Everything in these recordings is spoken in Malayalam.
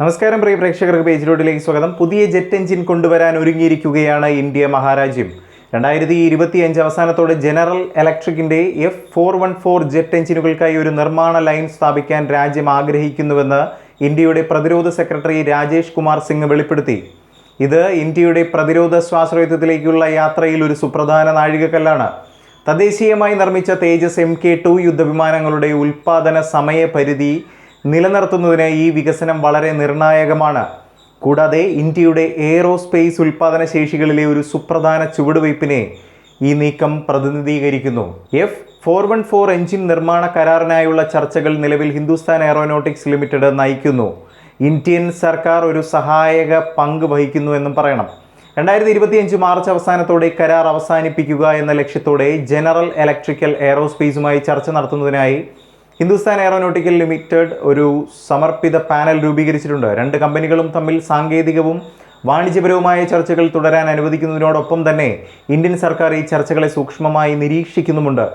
നമസ്കാരം പ്രിയ പ്രേക്ഷകർക്ക് പേജ് പേജിലോട്ടിലേക്ക് സ്വാഗതം. പുതിയ ജെറ്റ് എഞ്ചിൻ കൊണ്ടുവരാൻ ഒരുങ്ങിയിരിക്കുകയാണ് ഇന്ത്യ മഹാരാജ്യം. രണ്ടായിരത്തി ഇരുപത്തി അഞ്ച് അവസാനത്തോടെ general ഇലക്ട്രിക്കിന്റെ F four one four jet എഞ്ചിനുകൾക്കായി ഒരു നിർമ്മാണ ലൈൻ സ്ഥാപിക്കാൻ രാജ്യം ആഗ്രഹിക്കുന്നുവെന്ന് ഇന്ത്യയുടെ പ്രതിരോധ സെക്രട്ടറി രാജേഷ് കുമാർ സിംഗ് വെളിപ്പെടുത്തി. ഇത് ഇന്ത്യയുടെ പ്രതിരോധ സ്വാശ്രയത്വത്തിലേക്കുള്ള യാത്രയിൽ ഒരു സുപ്രധാന നാഴികക്കല്ലാണ്. തദ്ദേശീയമായി നിർമ്മിച്ച തേജസ് എം കെ ടു യുദ്ധവിമാനങ്ങളുടെ ഉൽപാദന സമയപരിധി നിലനിർത്തുന്നതിന് ഈ വികസനം വളരെ നിർണായകമാണ്. കൂടാതെ ഇന്ത്യയുടെ എയറോസ്പേസ് ഉൽപാദന ശേഷികളിലെ ഒരു സുപ്രധാന ചുവടുവയ്പ്പിനെ ഈ നീക്കം പ്രതിനിധീകരിക്കുന്നു. F four one four engine നിർമ്മാണ കരാറിനായുള്ള ചർച്ചകൾ നിലവിൽ ഹിന്ദുസ്ഥാൻ എയറോനോട്ടിക്സ് ലിമിറ്റഡ് നയിക്കുന്നു. ഇന്ത്യൻ സർക്കാർ ഒരു സഹായക പങ്ക് വഹിക്കുന്നു എന്നും പറയണം. രണ്ടായിരത്തി ഇരുപത്തിയഞ്ച് മാർച്ച് അവസാനത്തോടെ കരാർ അവസാനിപ്പിക്കുക എന്ന ലക്ഷ്യത്തോടെ ജനറൽ ഇലക്ട്രിക്കൽ എയറോസ്പേസുമായി ചർച്ച നടത്തുന്നതിനായി ഹിന്ദുസ്ഥാൻ എയറോനോട്ടിക്കൽ ലിമിറ്റഡ് ഒരു സമർപ്പിത പാനൽ രൂപീകരിച്ചിട്ടുണ്ട്. രണ്ട് കമ്പനികളും തമ്മിൽ സാങ്കേതികവും വാണിജ്യപരവുമായ ചർച്ചകൾ തുടരാൻ അനുവദിക്കുന്നതിനോടൊപ്പം തന്നെ ഇന്ത്യൻ സർക്കാർ ഈ ചർച്ചകളെ സൂക്ഷ്മമായി നിരീക്ഷിക്കുന്നുമുണ്ട്.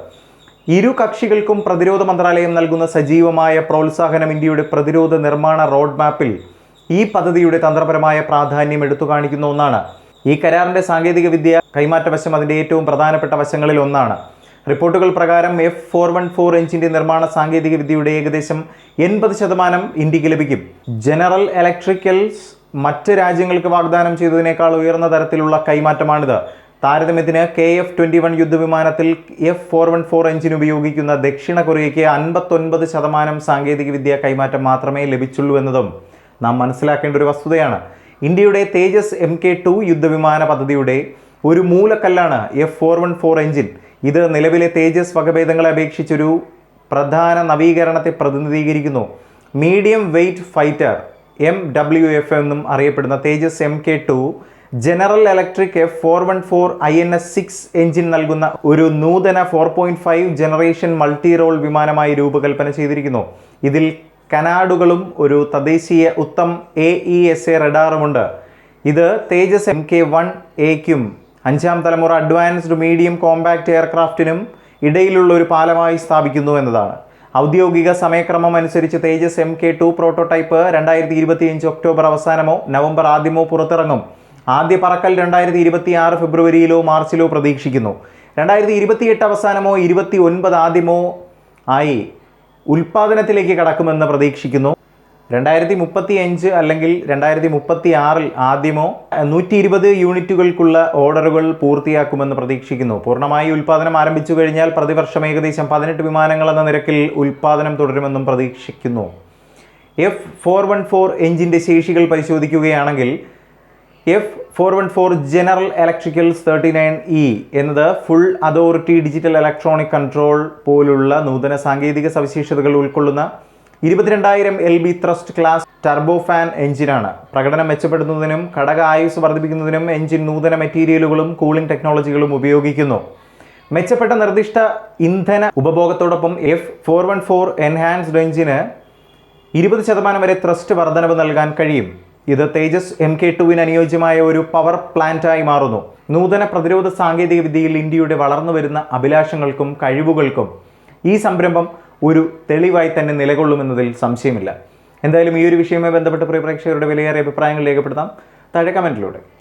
ഇരു കക്ഷികൾക്കും പ്രതിരോധ മന്ത്രാലയം നൽകുന്ന സജീവമായ പ്രോത്സാഹനം ഇന്ത്യയുടെ പ്രതിരോധ നിർമ്മാണ റോഡ് മാപ്പിൽ ഈ പദ്ധതിയുടെ തന്ത്രപരമായ പ്രാധാന്യം എടുത്തു കാണിക്കുന്ന ഒന്നാണ്. ഈ കരാറിന്റെ സാങ്കേതിക വിദ്യ കൈമാറ്റ വശം അതിന്റെ ഏറ്റവും പ്രധാനപ്പെട്ട വശങ്ങളിൽ ഒന്നാണ്. റിപ്പോർട്ടുകൾ പ്രകാരം എഫ് ഫോർ വൺ ഫോർ എഞ്ചിന്റെ നിർമ്മാണ സാങ്കേതിക വിദ്യയുടെ ഏകദേശം എൺപത് ശതമാനം ഇന്ത്യയ്ക്ക് ലഭിക്കും. ജനറൽ ഇലക്ട്രിക്കൽസ് മറ്റ് രാജ്യങ്ങൾക്ക് വാഗ്ദാനം ചെയ്തതിനേക്കാൾ ഉയർന്ന തരത്തിലുള്ള കൈമാറ്റമാണിത്. താരതമ്യത്തിന് K F twenty one യുദ്ധവിമാനത്തിൽ F four one four engine ഉപയോഗിക്കുന്ന ദക്ഷിണ കൊറിയയ്ക്ക് അൻപത്തൊൻപത് ശതമാനം സാങ്കേതിക വിദ്യ കൈമാറ്റം മാത്രമേ ലഭിച്ചുള്ളൂ എന്നതും നാം മനസ്സിലാക്കേണ്ട ഒരു വസ്തുതയാണ്. ഇന്ത്യയുടെ തേജസ് എം കെ ടു യുദ്ധവിമാന പദ്ധതിയുടെ ഒരു മൂലക്കല്ലാണ് F four one four engine. ഇത് നിലവിലെ തേജസ് വകഭേദങ്ങളെ അപേക്ഷിച്ചൊരു പ്രധാന നവീകരണത്തെ പ്രതിനിധീകരിക്കുന്നു. Medium weight fighter M W F എന്നും അറിയപ്പെടുന്ന Tejas M K two General Electric F four one four I N S six engine നൽകുന്ന ഒരു നൂതന four point five generation multi role വിമാനമായി രൂപകൽപ്പന ചെയ്തിരിക്കുന്നു. ഇതിൽ കനാഡുകളും ഒരു തദ്ദേശീയ Uttam A E S A റഡാറുമുണ്ട്. ഇത് തേജസ് എം കെ വൺ എക്കും അഞ്ചാം തലമുറ അഡ്വാൻസ്ഡ് മീഡിയം കോമ്പാക്റ്റ് എയർക്രാഫ്റ്റിനും ഇടയിലുള്ള ഒരു പാലമായി സ്ഥാപിക്കുന്നു എന്നതാണ്. ഔദ്യോഗിക സമയക്രമം അനുസരിച്ച് Tejas M K two prototype രണ്ടായിരത്തി ഇരുപത്തിയഞ്ച് ഒക്ടോബർ അവസാനമോ നവംബർ ആദ്യമോ പുറത്തിറങ്ങും. ആദ്യ പറക്കൽ രണ്ടായിരത്തി ഇരുപത്തി ആറ് ഫെബ്രുവരിയിലോ മാർച്ചിലോ പ്രതീക്ഷിക്കുന്നു. രണ്ടായിരത്തി ഇരുപത്തിയെട്ട് അവസാനമോ ഇരുപത്തി ഒൻപത് ആദ്യമോ ആയി ഉൽപാദനത്തിലേക്ക് കടക്കുമെന്ന് പ്രതീക്ഷിക്കുന്നു. രണ്ടായിരത്തി മുപ്പത്തി അഞ്ച് അല്ലെങ്കിൽ രണ്ടായിരത്തി മുപ്പത്തി ആറിൽ ആദ്യമോ നൂറ്റി ഇരുപത് യൂണിറ്റുകൾക്കുള്ള ഓർഡറുകൾ പൂർത്തിയാക്കുമെന്ന് പ്രതീക്ഷിക്കുന്നു. പൂർണമായി ഉൽപാദനം ആരംഭിച്ചു കഴിഞ്ഞാൽ പ്രതിവർഷം ഏകദേശം പതിനെട്ട് വിമാനങ്ങൾ എന്ന നിരക്കിൽ ഉൽപാദനം തുടരുമെന്നും പ്രതീക്ഷിക്കുന്നു. എഫ് ഫോർ വൺ ഫോർ എഞ്ചിന്റെ ശേഷികൾ പരിശോധിക്കുകയാണെങ്കിൽ F four one four General Electricals thirty nine E എന്നത് full authority digital electronic control പോലുള്ള നൂതന സാങ്കേതിക സവിശേഷതകൾ ഉൾക്കൊള്ളുന്ന ഇരുപത്തിരണ്ടായിരം L B thrust class turbo fan എഞ്ചിനാണ് പ്രകടനം മെച്ചപ്പെടുത്തുന്നതിനും ഘടക ആയുസ് വർദ്ധിപ്പിക്കുന്നതിനും എഞ്ചിൻ നൂതന മെറ്റീരിയലുകളും കൂളിംഗ് ടെക്നോളജികളും ഉപയോഗിക്കുന്നു. മെച്ചപ്പെട്ട നിർദ്ദിഷ്ട ഇന്ധന ഉപഭോഗത്തോടൊപ്പം F four one four enhanced എഞ്ചിന് ഇരുപത് ശതമാനം വരെ ത്രസ്റ്റ് വർധനവ് നൽകാൻ കഴിയും. ഇത് തേജസ് എം കെ ടുവിന് അനുയോജ്യമായ ഒരു പവർ പ്ലാന്റായി മാറുന്നു. നൂതന പ്രതിരോധ സാങ്കേതിക വിദ്യയിൽ ഇന്ത്യയുടെ വളർന്നു വരുന്ന അഭിലാഷങ്ങൾക്കും കഴിവുകൾക്കും ഈ സംരംഭം ഒരു തെളിവായി തന്നെ നിലകൊള്ളുമെന്നതിൽ സംശയമില്ല. എന്തായാലും ഈ ഒരു വിഷയവുമായി ബന്ധപ്പെട്ട് പ്രിയ പ്രേക്ഷകരുടെ വിലയേറിയ അഭിപ്രായങ്ങൾ രേഖപ്പെടുത്താം. താഴെ കമന്റിലൂടെ